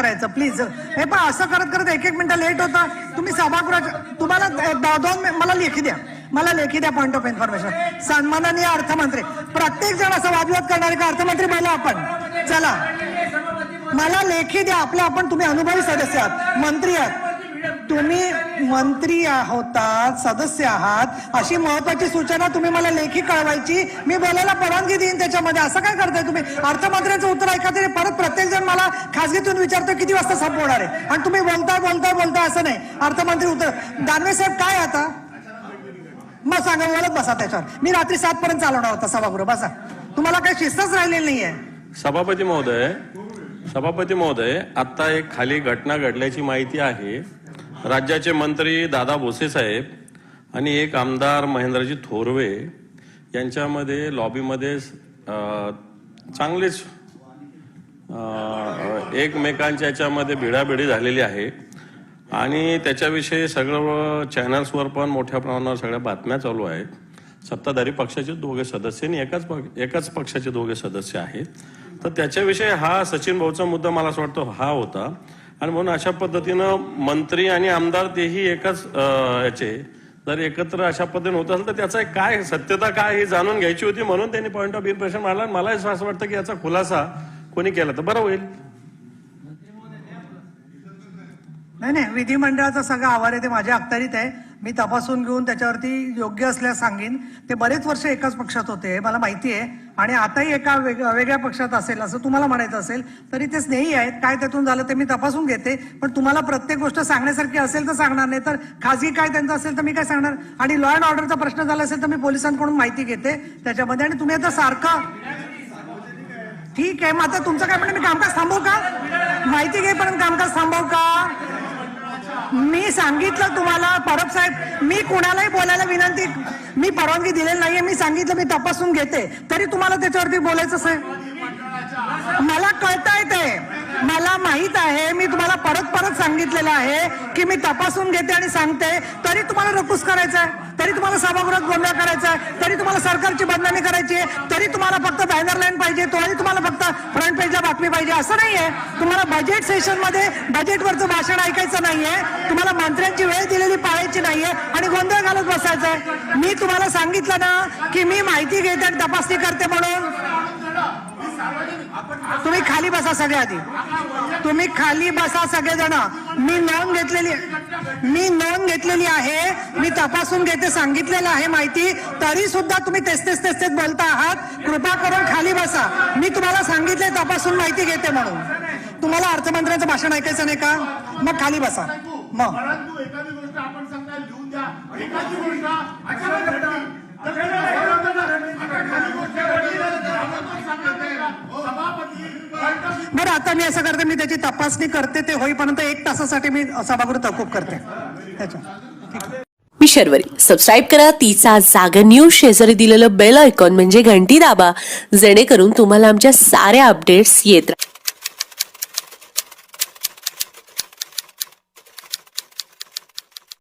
करायचं प्लीज हे पण असं करत करत एक एक मिनिटं लेट होता. तुम्ही सभागृहाच्या तुम्हाला दोन मि- मला लेखी द्या. मला लेखी द्या पॉईंट ऑफ इन्फॉर्मेशन सन्माननीय अर्थमंत्री. प्रत्येक जण असं वादविवाद करणारे का? अर्थमंत्री बोला आपण. चला. मला लेखी द्या. आपलं आपण तुम्ही अनुभवी सदस्य आहात. मंत्री आहात. तुम्ही मंत्री आहोतात सदस्य आहात अशी महत्वाची सूचना तुम्ही मला लेखी कळवायची. मी बोलायला परवानगी देईन त्याच्यामध्ये. असं काय करताय तुम्ही? अर्थमंत्र्यांचं उत्तर ऐका तरी परत प्रत्येक जण मला खासगीतून विचारतो किती वाजता संपवणार आहे? आणि तुम्ही बोलताय बोलताय बोलताय असं नाही. अर्थमंत्री उत्तर. दानवे साहेब काय आता? मग सांगा बोलत बसा त्याच्यावर. मी रात्री सात पर्यंत चालवणार होता सभागृह. बसा. तुम्हाला काही शिस्तच राहिलेली नाहीये. सभापती महोदय सभापती महोदय आता एक खाली घटना घडल्याची माहिती आहे. राज्याचे मंत्री दादा भोसे साहेब आणि एक आमदार महेंद्रजी थोरवे यांच्यामध्ये लॉबीमध्ये चांगलेच एकमेकांच्या याच्यामध्ये भिडाभिडी झालेली आहे. आणि त्याच्याविषयी सगळं चॅनल्सवर पण मोठ्या प्रमाणावर सगळ्या बातम्या चालू आहेत. सत्ताधारी पक्षाचे दोघे सदस्य आणि एकाच पक्ष- एकाच पक्षाचे दोघे सदस्य आहेत. तर त्याच्याविषयी हा सचिन भाऊचा मुद्दा मला असं वाटतं हा होता. आणि म्हणून अशा पद्धतीनं मंत्री आणि आमदार तेही एकाच याचे. जर एकत्र अशा पद्धतीने होत असेल तर त्याचा एक काय सत्यता काय हे जाणून घ्यायची होती म्हणून त्यांनी पॉईंट ऑफ इम्प्रेशन मारला मला असं वाटतं की याचा खुलासा कोणी केला तर बरं होईल. नाही नाही विधिमंडळाचा सगळा आवार आहे ते माझ्या अखत्यारीत आहे. मी तपासून घेऊन त्याच्यावरती योग्य असल्यास सांगेन. ते बरेच वर्ष एकाच पक्षात होते मला माहिती आहे आणि आताही एका वेग- वेगळ्या पक्षात असेल असं तुम्हाला म्हणायचं असेल तरी ते स्नेही आहेत. काय त्यातून झालं ते मी तपासून घेते. पण तुम्हाला प्रत्येक गोष्ट सांगण्यासारखी असेल तर सांगणार नाही. तर खाजगी काय त्यांचं असेल तर मी काय सांगणार? आणि लॉ अँड ऑर्डरचा प्रश्न झाला असेल तर मी पोलिसांकडून माहिती घेते. त्याच्यामध्ये आणि तुम्ही आता सारखं ठीक आहे मग आता तुमचं काय म्हणणं मी कामकाज थांबवू का? माहिती घेईपर्यंत कामकाज थांबवू का? मी सांगितलं तुम्हाला परब साहेब मी कुणालाही बोलायला विनंती मी परवानगी दिलेली नाहीये मी सांगितलं मी तपासून घेते. तरी तुम्हाला त्याच्यावरती बोलायचं आहे मला कळताय ते मला माहीत आहे मी तुम्हाला परत परत सांगितलेलं आहे की मी तपासून घेते आणि सांगते. तरी तुम्हाला रपूस करायचं आहे तरी तुम्हाला सभागृहात गोंधळ करायचा आहे तरी तुम्हाला सरकारची बदनामी करायची आहे तरी तुम्हाला फक्त बॅनर लाईन पाहिजे तरी तुम्हाला फक्त फ्रंट पेजला बातमी पाहिजे असं नाहीये. तुम्हाला बजेट सेशनमध्ये बजेटवरचं भाषण ऐकायचं नाहीये. तुम्हाला मंत्र्यांची वेळ दिलेली पाळायची नाहीये आणि गोंधळ घालत बसायचं आहे मी तुम्हाला सांगितलं ना की मी माहिती घेते आणि तपासणी करते म्हणून. तुम्ही खाली बसा सगळ्या आधी. तुम्ही खाली बसा सगळेजण मी नोंद घेतलेली मी नोंद घेतलेली आहे. मी तपासून घेते सांगितलेलं आहे माहिती. तरी सुद्धा तुम्ही तेच तेच तेच तेच बोलता आहात. कृपा करून खाली बसा. मी तुम्हाला सांगितले तपासून माहिती घेते म्हणून. तुम्हाला अर्थमंत्र्यांचं भाषण ऐकायचं नाही का? मग खाली बसा. मग परंतु एखादी गोष्ट आपण सांगता लिहून द्या एखादी गोष्ट अचानक घडली तर आता खाली गोष्ट घडली तर आपण पण सांगत नाही का? सभापती बैठक बरं आता मी असं करते मी त्याची तपासणी करते ते होईपर्यंत एक तासासाठी मी सभागृह तहकूब करते. त्याच्या मी शर्वरी. सबस्क्राईब करा. तिचा जागा न्यूज शेजारी दिलेलं बेल आयकॉन म्हणजे घंटी दाबा. जेणेकरून तुम्हाला आमच्या साऱ्या अपडेट्स येत राहतात